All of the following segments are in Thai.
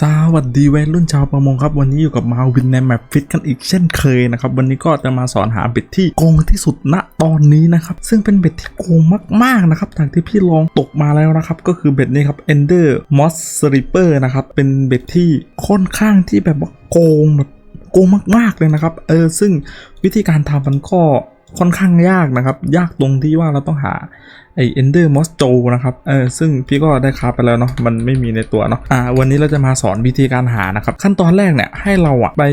สวัสดีวัยรุ่นชาวประมงครับ วันนี้อยู่กับมาวินในแมปฟิตกันอีกเช่นเคยนะครับ วันนี้ก็จะมาสอนหาเบ็ดที่โกงที่สุดณตอนนี้นะครับ ซึ่งเป็นเบ็ดที่โกงมากๆนะครับจากที่พี่ลองตกมาแล้วนะครับ ก็คือเบ็ดนี้ครับ Ender Moss Sleeper นะครับ เป็นเบ็ดที่ค่อนข้างที่แบบว่าโกงแบบโกงมากๆเลยนะครับ เออซึ่งวิธีการทำมันก็ ค่อนข้างยากนะครับ ยากตรงที่ว่าเราต้องหาไอเอนเดอร์มอสโจนะครับเออซึ่งพี่ก็ได้คาไปแล้วเนาะมันไม่มีในตัวเนาะอ่าวันนี้เราจะมาสอนวิธีการหานะครับขั้นตอนแรกเนี่ยให้เราอะไป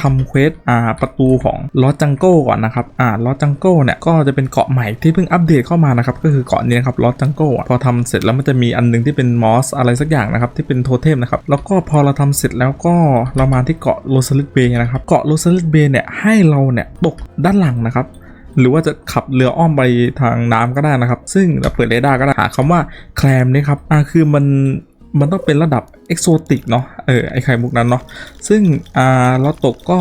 ทำเควสอ่าประตูของลอจังโก้ก่อนนะครับอ่าลอจังโก้เนี่ยก็จะเป็นเกาะใหม่ที่เพิ่งอัปเดตเข้ามานะครับก็คือเกาะนี้นะครับลอจังโก้พอทำเสร็จแล้วมันจะมีอันหนึงที่เป็นมอสอะไรสักอย่างนะครับที่เป็นโทเทมนะครับแล้วก็พอเราทำเสร็จแล้วก็เรามาที่เกาะโรซาลิตเบย์นะครับเกาะโรซาลิตเบย์เนี่ยให้เราเนี่ยตกด้านหลังนะครับ หรือว่าจะขับเรืออ้อมไปทางน้ำก็ได้นะครับ ซึ่งเราเปิดเรดาร์ก็ได้หาคำว่าแคลมนี่ครับอ่าคือมันมันต้องเป็นระดับเอกโซติกเนาะเออไอไข่มุกนั้นเนาะซึ่งอ่าเราตกก็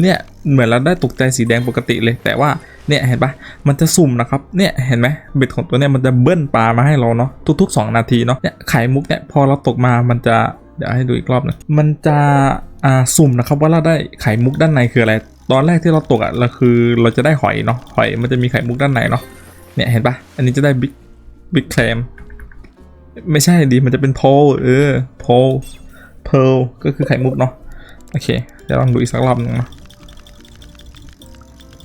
เนี่ยเหมือนเราได้ตกใจสีแดงปกติเลย แต่ว่าเนี่ยเห็นปะมันจะสุ่มนะครับเนี่ยเห็นไหมเบ็ดของตัวเนี่ยมันจะเบิ้ลปลามาให้เราเนาะทุก ๆ 2 นาทีเนาะเนี่ยไข่มุกเนี่ยพอเราตกมามันจะเดี๋ยวให้ดูอีกรอบหนึงมันจะอ่าสุ่มนะครับว่าเราได้ไข่มุกด้านในคืออะไร ตอนแรกที่เราตกอะเราคือเราจะได้หอยเนาะหอยมันจะมีไข่มุกด้านในเนาะเนี่ยเห็นปะอันนี้จะได้บิ๊กบิ๊กแคลมไม่ใช่ดิมันจะเป็นโพลเออโพลเพลก็คือไข่มุกเนาะโอเคเดี๋ยวลองดูอีกสักรอบหนึงเนาะ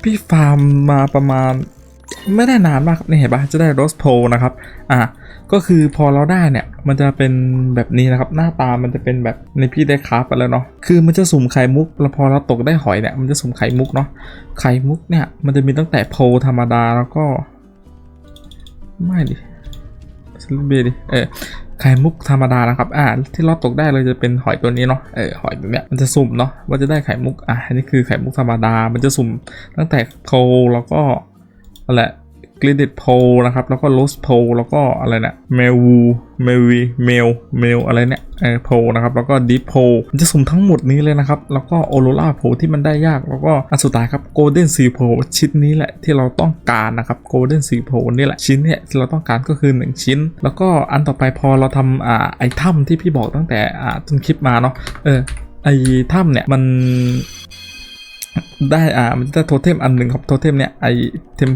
พี่ฟาร์มมาประมาณ ไม่ได้นานมากครับนี่เห็นปะจะได้โรสโพลนะครับอะก็คือพอเราได้เนี่ยมันจะเป็นแบบนี้นะครับ หน้าตามันจะเป็นแบบในพี่ได้คราฟไปแล้วเนาะคือมันจะสุ่มไข่มุกแล้วพอเราตกได้หอยเนี่ยมันจะสุ่มไข่มุกเนาะไข่มุกเนี่ยมันจะมีตั้งแต่โพลธรรมดาแล้วก็ ไม่ดิสลิปเบดิเออไข่มุกธรรมดานะครับ อ่า ที่เราตกได้เลยจะเป็นหอยตัวนี้เนาะ เออ หอยตัวเนี้ย มันจะสุ่มเนาะ ว่าจะได้ไข่มุก อะอันนี้คือไข่มุกธรรมดา มันจะสุ่มตั้งแต่โพลแล้วก็ อะไรกริดโพลนะครับ แล้วก็โรสโพลแล้วก็อะไรเนี่ยเมลวูเมลวีเมลเมลอะไรเนี่ยเอโพลนะครับ แล้วก็ดิโพมันจะสุ่มทั้งหมดนี้เลยนะครับ แล้วก็โอโรราโพลที่มันได้ยาก แล้วก็อันสุดท้ายครับโกลเด้นซีโพลชิ้นนี้แหละที่เราต้องการนะครับโกลเด้นซีโพลนี่แหละชิ้นเนี่ยที่เราต้องการก็คือ 1 ชิ้น แล้วก็อันต่อไปพอเราทำอ่าไอถ้ำที่พี่บอกตั้งแต่อ่าต้นคลิปมาเนาะเออไอถ้ำเนี่ยมัน ได้อ่ามันจะโทเทมอันหนึ่งครับโทเทมเนี่ยไอเทม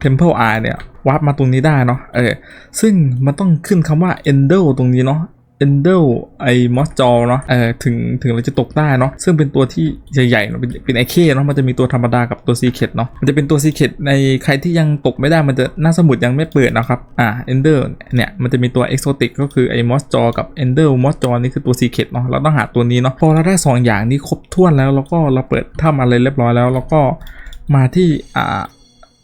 เทมเพลไอเนี่ยวาร์ปมาตรงนี้ได้เนาะเออซึ่งมันต้องขึ้นคำว่า Endel ตรงนี้เนาะ Endel ไอมอสจอเนาะเออถึงถึงเราจะตกได้เนาะซึ่งเป็นตัวที่ใหญ่ๆเนาะเป็นเป็นไอเคเนาะมันจะมีตัวธรรมดากับตัวซีเคดเนาะมันจะเป็นตัวซีเคดในใครที่ยังตกไม่ได้มันจะหน้าสมุดยังไม่เปิดนะครับอ่า Ender เนี่ยมันจะมีตัว Exotic ก็คือไอมอสจอกับ Ender มอสจอนี่คือตัวซีเคดเนาะเราต้องหาตัวนี้เนาะพอเราได้สองอย่างนี้ครบถ้วนแล้วแล้วก็เราเปิดถ้ำอะไรเรียบร้อยแล้วแล้วก็มาที่อ่า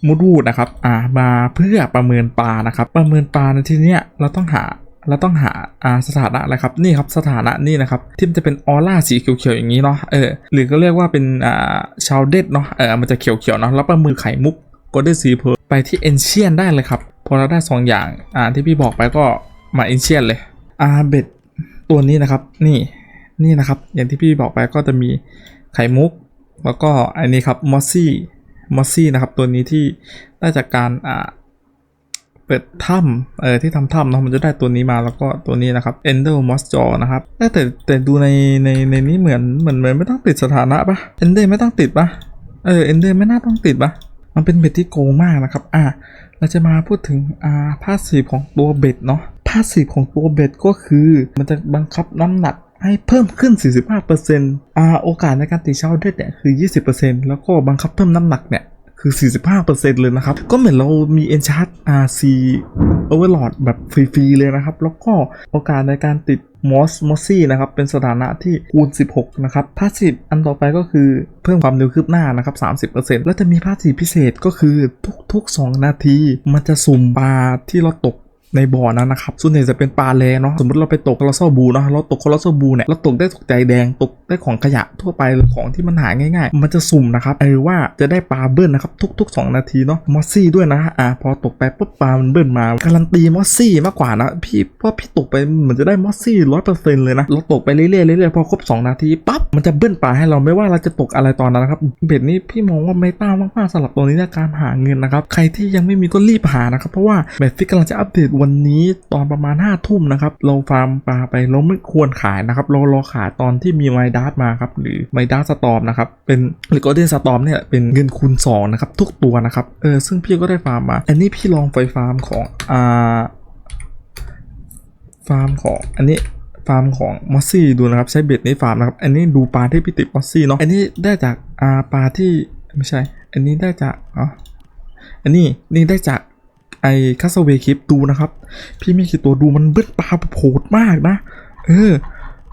มูดวูดนะครับอ่ามาเพื่อประเมินปลานะครับประเมินปลาในที่เนี้ยเราต้องหา เราต้องหาอ่าสถานะอะครับนี่ครับสถานะนี่นะครับที่มันจะเป็นออร่าสีเขียวๆอย่างนี้เนาะเออหรือก็เรียกว่าเป็นอ่าชาวเด็ดเนาะเออมันจะเขียวๆเนาะแล้วประมินไข่มุกโก็ได้สีเพอไปที่เอนเชียนได้เลยครับพอเราได้สองอย่างอ่าที่พี่บอกไปก็มาเอนเชียนเลยอ่าเบ็ดตัวนี้นะครับนี่นี่นะครับ อย่างที่พี่บอกไปก็จะมีไข่มุก แล้วก็อันนี้ครับมอสซี่มอสซี่นะครับตัวนี้ที่ได้จากการอ่า เปิดถ้ำเออที่ทำถ้ำเนาะมันจะได้ตัวนี้มาแล้วก็ตัวนี้นะครับ Ender m o s j a w นะครับแต่แต่ดูในในในนี้เหมือนเหมือนเหมือนไม่ต้องติดสถานะปะ Ender ไม่ต้องติดปะเออ Ender ไม่น่าต้องติดปะมันเป็นเบ็ดที่โกงมากนะครับ อะเราจะมาพูดถึงอ่าพาสีของตัวเบ็ดเนาะพาสีของตัวเบ็ดก็คือ มันจะบังคับน้ำหนักให้เพิ่มขึ้น 45%อ่าโอกาสในการตีเช้าเด็ดเนี่ยคือ 20%แล้วก็บังคับเพิ่มน้ำหนักเนี่ย คือ 45%เลยนะครับ ก็เหมือนเรามี Enchant RC Overlord แบบฟรีๆเลยนะครับ แล้วก็โอกาสในการติดมอสมอสซี่นะครับ เป็นสถานะที่คูณ 16 นะครับพาสซีฟอันต่อไปก็คือเพิ่มความเร็วคืบหน้านะครับ 30%แล้วจะมีพาสซีฟพิเศษก็คือทุกๆ 2 นาที มันจะสุ่มปลาที่เราตก ในบ่อนั้นนะครับส่วนใหญ่จะเป็นปลาแลเนาะสมมติเราไปตกคอลโซบูเนาะเราตกคอลโซบูเนี่ยเราตกได้ตกใจแดงตกได้ของขยะทั่วไปหรือของที่มันหาง่ายๆ มันจะสุ่มนะครับเออว่าจะได้ปลาเบิ้ลนะครับทุก ๆ 2 นาทีเนาะมอสซี่ด้วยนะอ่าพอตกไปปุ๊บปลามันเบิ้ลมาการันตีมอสซี่มากกว่านะพี่เพราะพี่ตกไปเหมือนจะได้มอสซี่ร้อยเปอร์เซ็นต์เลยนะเราตกไปเรื่อยๆเรื่อยๆพอครบ2 นาทีปั๊บมันจะเบิ้ลปลาให้เราไม่ว่าเราจะตกอะไรตอนนั้นนะครับเบ็ดนี้พี่มองว่าไม่ต้ามากๆสำหรับตัวนี้ในการหาเงินนะครับใครที่ยังไม่มีก็รีบหานะครับเพราะว่าแมทฟิกกำลังจะอัปเดตวันนี้ตอนประมาณ5้าทุ่มนะครับ เราฟาร์มปลาไปเราไม่ควรขายนะครับเรารอขายตอนที่มีไมดัสมาครับหรือไมดัสสตอมนะครับเป็นหรือก็เดนสตอมเนี่ยเป็นเงินคูณ2นะครับทุกตัวนะครับเออซึ่งพี่ก็ได้ฟาร์มมา อันนี้พี่ลองไปฟาร์มของอ่าฟาร์มของอันนี้ฟาร์มของมอสซี่ดูนะครับใช้เบ็ดในฟาร์มนะครับอันนี้ดูปลาที่พี่ติดมอสซี่เนาะอันนี้ได้จากอาปลาที่ไม่ใช่ อันนี้ได้จากอ๋ออันนี้นี่ได้จาก ไอ้คาสเวคลิปดูนะครับ พี่มีกี่ตัวดูมันเบิ้ลปลาโหดมากนะ เออ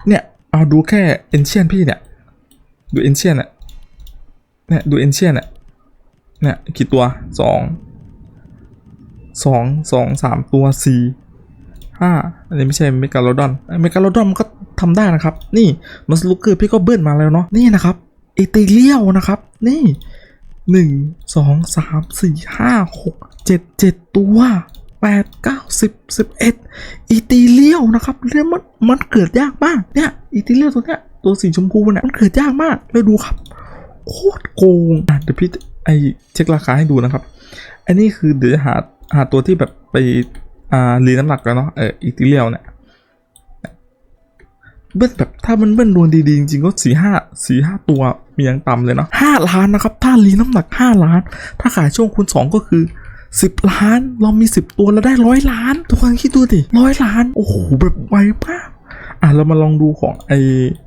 เนี่ย เอาดูแค่เอนเชียนพี่เนี่ย ดูเอนเชียนอะเนี่ยดูเอนเชียนอะเนี่ยกี่ตัวสองสองสองสามตัวสี่ห้าอันนี้ไม่ใช่เมกาโลดอนเมกาโลดอนมันก็ทำได้นะครับ นี่มัสลูกเกอร์พี่ก็เบิ้ลมาแล้วเนาะนี่นะครับเอเตเลียวนะครับ นี่หนึ่งสองสามสี่ห้าหก เจ็ดเจ็ดตัวแปดเก้าสิบสิบเอ็ดอีตีเลียวนะครับเรื่องมันมันเกิดยากมากเนี่ยอีตีเลียวตัวเนี้ยตัวสีชมพูเนี่ยมันเกิดยากมากแล้วดูครับโคตรโกงอะเดี๋ยวพี่ไอเช็คราคาให้ดูนะครับ อันนี้คือเดี๋ยวจะหาหาตัวที่แบบไปอ่ารีน้ำหนักแล้วเนาะเอออีติเลียวเนี่ยเบิ้ลแบบถ้ามันเบิ้ลรวนดีๆ จริงๆก็สี่ห้าสี่ห้าตัวมีอย่างต่ำเลยเนาะห้าล้านนะครับ ถ้ารีน้ำหนักห้าล้าน ถ้าขายช่วงคูณสองก็คือ สิบล้าน เรามีสิบตัวแล้วได้ร้อยล้าน ทุกคนคิดดูดิร้อยล้าน โอ้โห แบบไวมาก อะ เรามาลองดูของไอ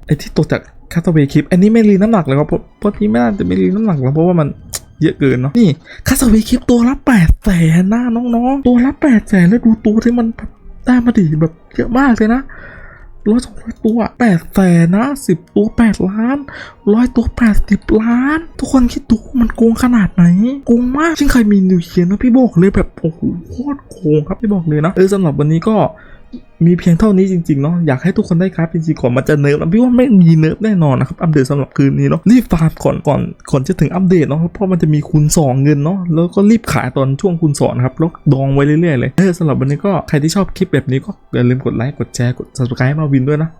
ไอที่ตัวจากคาตเวคลิป อันนี้ไม่รีน้ำหนักเลยครับ เพราะเพราะนี้ไม่น่าจะไม่รีน้ำหนักแล้วเพราะว่ามันเยอะเกินเนาะ นี่คาสเวคลิปตัวละแปดแสนนะน้องๆ ตัวละแปดแสนแล้วดูตัวที่มันได้มาดิแบบเยอะมากเลยนะ ร้อยสองร้อยตัวแปดแสนนะสิบตัวแปดล้านร้อยตัวแปดสิบล้าน ทุกคนคิดดูมันโกงขนาดไหนโกงมากยิ่งใครมีนิวเคลียร์นะพี่บอกเลยแบบโอ้โหโคตรโกงครับพี่บอกเลยนะเออสำหรับวันนี้ก็ มีเพียงเท่านี้จริงๆเนาะอยากให้ทุกคนได้ครับจริงๆก่อนมันจะเนิร์ฟนะพี่ว่าไม่มีเนิร์ฟแน่นอนนะครับอัปเดตสำหรับคืนนี้เนาะรีบฟาร์มก่อนก่อนก่อนจะถึงอัปเดตเนาะเพราะมันจะมีคูณ2เงินเนาะแล้วก็รีบขายตอนช่วงคูณ2นะครับแล้วดองไว้เรื่อยๆเลยเออสำหรับวันนี้ก็ใครที่ชอบคลิปแบบนี้ก็อย่าลืมกดไลค์กดแชร์กด subscribe มาวินด้วยนะ